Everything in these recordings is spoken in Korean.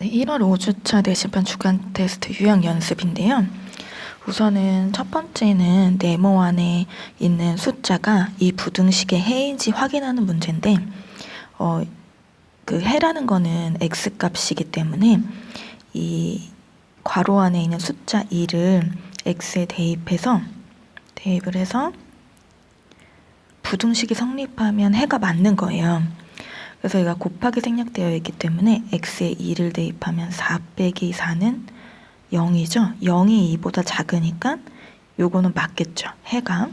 네, 1월 5주차 내신반 주간 테스트 유형 연습인데요. 우선은 첫 번째는 네모 안에 있는 숫자가 이 부등식의 해인지 확인하는 문제인데, 어, 그 해라는 거는 x 값이기 때문에 이 괄호 안에 있는 숫자 2를 x에 대입해서 대입을 해서 부등식이 성립하면 해가 맞는 거예요. 그래서 얘가 곱하기 생략되어 있기 때문에 x에 2를 대입하면 4 빼기 4는 0이죠. 0이 2보다 작으니까 요거는 맞겠죠. 해가.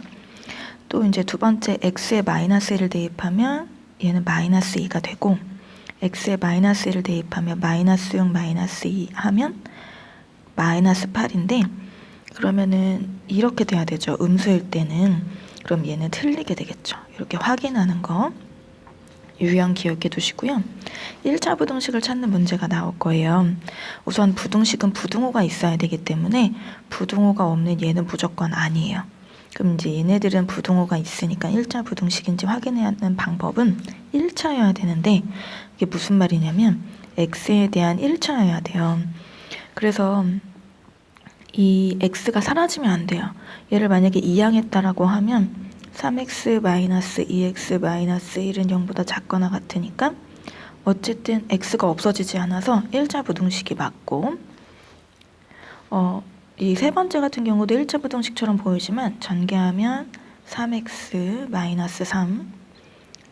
또 이제 두 번째 x에 마이너스 1을 대입하면 얘는 마이너스 2가 되고 x에 마이너스 1을 대입하면 마이너스 6 마이너스 2 하면 마이너스 8인데 그러면은 이렇게 돼야 되죠. 음수일 때는 그럼 얘는 틀리게 되겠죠. 이렇게 확인하는 거 유형 기억해 두시고요. 1차 부등식을 찾는 문제가 나올 거예요. 우선 부등식은 부등호가 있어야 되기 때문에 부등호가 없는 얘는 무조건 아니에요. 그럼 이제 얘네들은 부등호가 있으니까 1차 부등식인지 확인해야 하는 방법은 1차여야 되는데 이게 무슨 말이냐면 x에 대한 1차여야 돼요. 그래서 이 x가 사라지면 안 돼요. 얘를 만약에 이항했다라고 하면 3x 마이너스 2x 마이너스 1은 0보다 작거나 같으니까 어쨌든 x가 없어지지 않아서 1차 부등식이 맞고 어, 이 세 번째 같은 경우도 1차 부등식처럼 보이지만 전개하면 3x 마이너스 3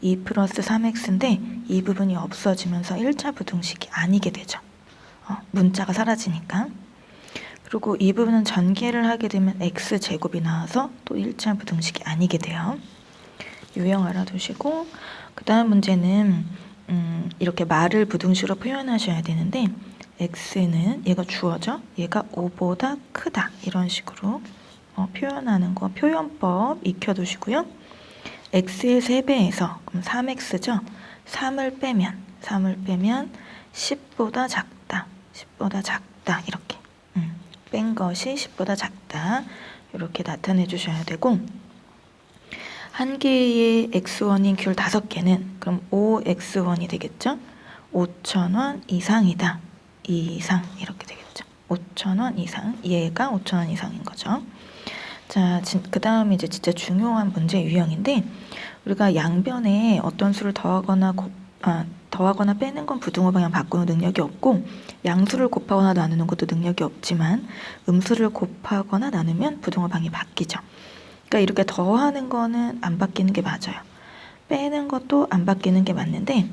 2 플러스 3x인데 이 부분이 없어지면서 1차 부등식이 아니게 되죠. 어, 문자가 사라지니까. 그리고 이 부분은 전개를 하게 되면 x 제곱이 나와서 또 1차 부등식이 아니게 돼요. 유형 알아두시고 그 다음 문제는 음, 이렇게 말을 부등식으로 표현하셔야 되는데 x는 얘가 주어져 얘가 5보다 크다 이런 식으로 어, 표현하는 거 표현법 익혀두시고요. x의 3배에서 그럼 3x죠. 3을 빼면 3을 빼면 10보다 작다 10보다 작다 이렇게 음, 뺀 것이 10보다 작다 이렇게 나타내 주셔야 되고 한 개의 x1인 귤 다섯 개는 그럼 5x1이 되겠죠? 5,000원 이상이다. 이상 이렇게 되겠죠. 5,000원 이상. 얘가 5,000원 이상인 거죠. 자, 그 다음에 이제 진짜 중요한 문제 유형인데 우리가 양변에 어떤 수를 더하거나 곱, 아, 더하거나 빼는 건 부등호 방향 바꾸는 능력이 없고 양수를 곱하거나 나누는 것도 능력이 없지만 음수를 곱하거나 나누면 부등호 방이 바뀌죠. 그러니까 이렇게 더하는 거는 안 바뀌는 게 맞아요. 빼는 것도 안 바뀌는 게 맞는데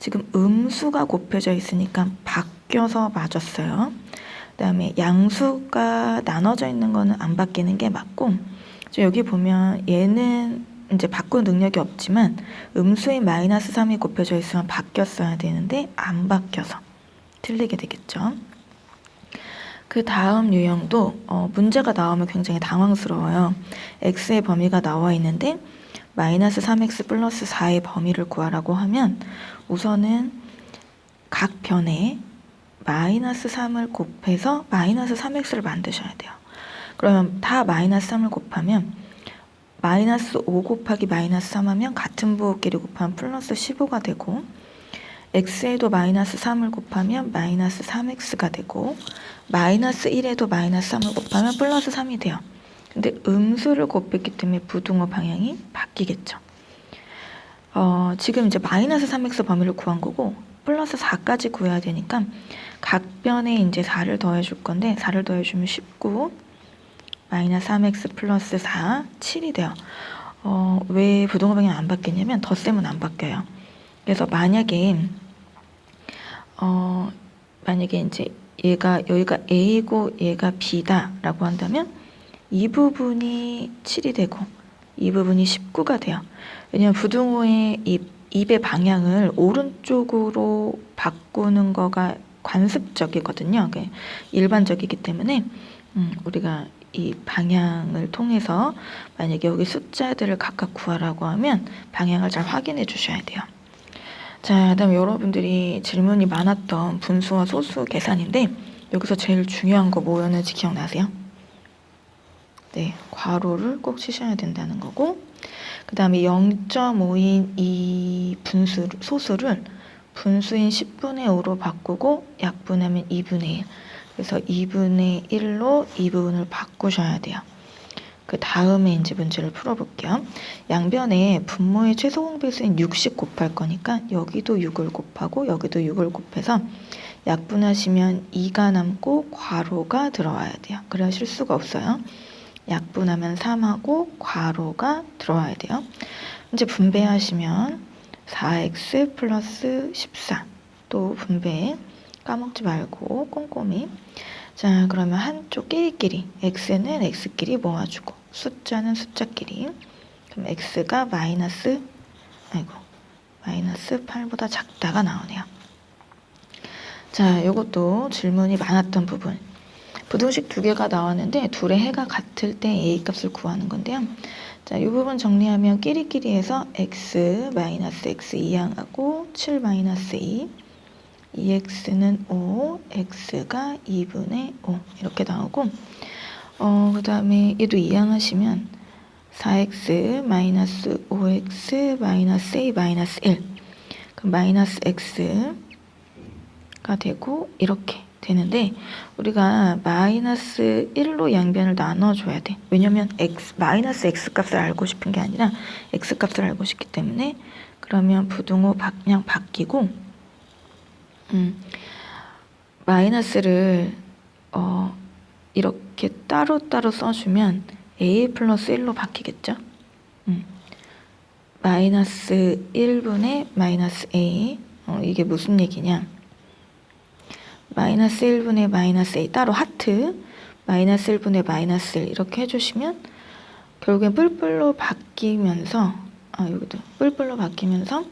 지금 음수가 곱해져 있으니까 바뀌어서 맞았어요. 그다음에 양수가 나눠져 있는 거는 안 바뀌는 게 맞고 여기 보면 얘는 이제 바꾸는 능력이 없지만 음수인 마이너스 3이 곱해져 있으면 바뀌었어야 되는데 안 바뀌어서 틀리게 되겠죠. 그 다음 유형도 어, 문제가 나오면 굉장히 당황스러워요. x의 범위가 나와 있는데 마이너스 3x 플러스 4의 범위를 구하라고 하면 우선은 각 변에 마이너스 3을 곱해서 마이너스 3x를 만드셔야 돼요. 그러면 다 마이너스 3을 곱하면 마이너스 5 곱하기 마이너스 3 하면 같은 부호끼리 곱하면 플러스 15가 되고 x에도 마이너스 3을 곱하면 마이너스 3x가 되고 마이너스 1에도 마이너스 3을 곱하면 플러스 3이 돼요. 근데 음수를 곱했기 때문에 부등호 방향이 바뀌겠죠. 어, 지금 이제 마이너스 3x 범위를 구한 거고 플러스 4까지 구해야 되니까 각 변에 이제 4를 더해 줄 건데 4를 더해 주면 19 마이너스 3x 플러스 4 7이 돼요. 어, 왜 부등호 방향 안 바뀌냐면 덧셈은 안 바뀌어요. 그래서 만약에 어, 만약에 이제 얘가 여기가 A고 얘가 B다라고 한다면 이 부분이 7이 되고 이 부분이 19가 돼요. 왜냐하면 부등호의 이 입의 방향을 오른쪽으로 바꾸는 거가 관습적이거든요. 일반적이기 때문에 음, 우리가 이 방향을 통해서 만약에 여기 숫자들을 각각 구하라고 하면 방향을 잘 확인해 주셔야 돼요. 자, 그다음 여러분들이 질문이 많았던 분수와 소수 계산인데 여기서 제일 중요한 거 뭐였는지 기억나세요? 네, 괄호를 꼭 치셔야 된다는 거고 그 다음에 0.5인 이 분수 소수를 분수인 10분의 5로 바꾸고 약분하면 2분의 1. 그래서 2분의 1로 이 부분을 바꾸셔야 돼요. 그 다음에 이제 문제를 풀어볼게요. 양변에 분모의 최소 공배수인 60 곱할 거니까 여기도 6을 곱하고 여기도 6을 곱해서 약분하시면 2가 남고 괄호가 들어와야 돼요. 그래야 실수가 없어요. 약분하면 3하고 괄호가 들어와야 돼요. 이제 분배하시면 4x 플러스 14또 분배 까먹지 말고 꼼꼼히. 자 그러면 한쪽 끼리끼리. X는 x끼리 모아주고 숫자는 숫자끼리. 그럼 x가 마이너스 아이고 마이너스 8보다 작다가 나오네요. 자 요것도 질문이 많았던 부분. 부등식 두 개가 나왔는데 둘의 해가 같을 때 a 값을 구하는 건데요. 자, 이 부분 정리하면 끼리끼리 해서 x 마이너스 x 2항하고 7 마이너스 2 2x는 5, x가 2분의 5 이렇게 나오고 어, 그 다음에 얘도 이항하시면 4x 마이너스 5x 마이너스 a 마이너스 1 그럼 마이너스 x가 되고 이렇게 되는데 우리가 마이너스 1로 양변을 나눠줘야 돼. 왜냐면 x 마이너스 x 값을 알고 싶은 게 아니라 x 값을 알고 싶기 때문에 그러면 부등호 바, 그냥 바뀌고 음, 마이너스를 어, 이렇게 따로따로 써주면 a 플러스 1로 바뀌겠죠? 음. 마이너스 1분의 마이너스 a 어, 이게 무슨 얘기냐? 마이너스 1분의 마이너스 a 따로 하트 마이너스 1분의 마이너스 1 이렇게 해주시면 결국엔 뿔뿔로 바뀌면서 아 여기도 뿔뿔로 바뀌면서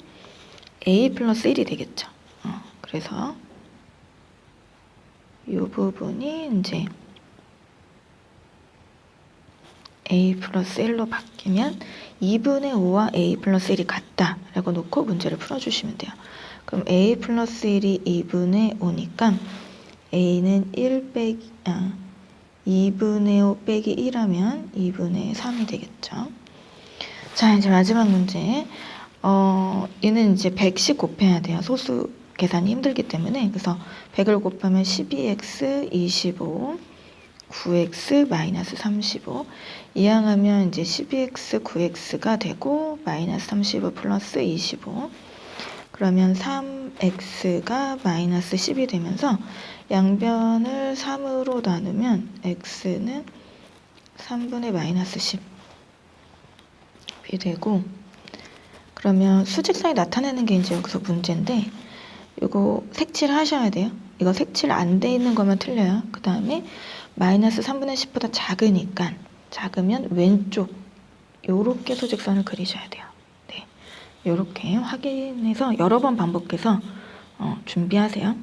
a 플러스 1이 되겠죠. 어, 그래서 이 부분이 이제 a 플러스 1로 바뀌면 2분의 5와 a 플러스 1이 같다 라고 놓고 문제를 풀어주시면 돼요. 그럼 a 플러스 1이 2분의 5니까 a는 1 빼기 아 2분의 5 빼기 1하면 2분의 3이 되겠죠. 자 이제 마지막 문제 어 얘는 이제 110 곱해야 돼요. 소수 계산이 힘들기 때문에 그래서 100을 곱하면 12x 25 9x 마이너스 35 이항하면 이제 12x 9x가 되고 마이너스 35 플러스 25 그러면 3x가 마이너스 10이 되면서 양변을 3으로 나누면 x는 3분의 마이너스 10이 되고. 그러면 수직선이 나타내는 게 이제 여기서 문제인데 이거 색칠 하셔야 돼요. 이거 색칠 안 돼 있는 거면 틀려요. 그 다음에 마이너스 3분의 10보다 작으니까 작으면 왼쪽 요렇게 소직선을 그리셔야 돼요. 네, 요렇게 확인해서 여러 번 반복해서 어, 준비하세요.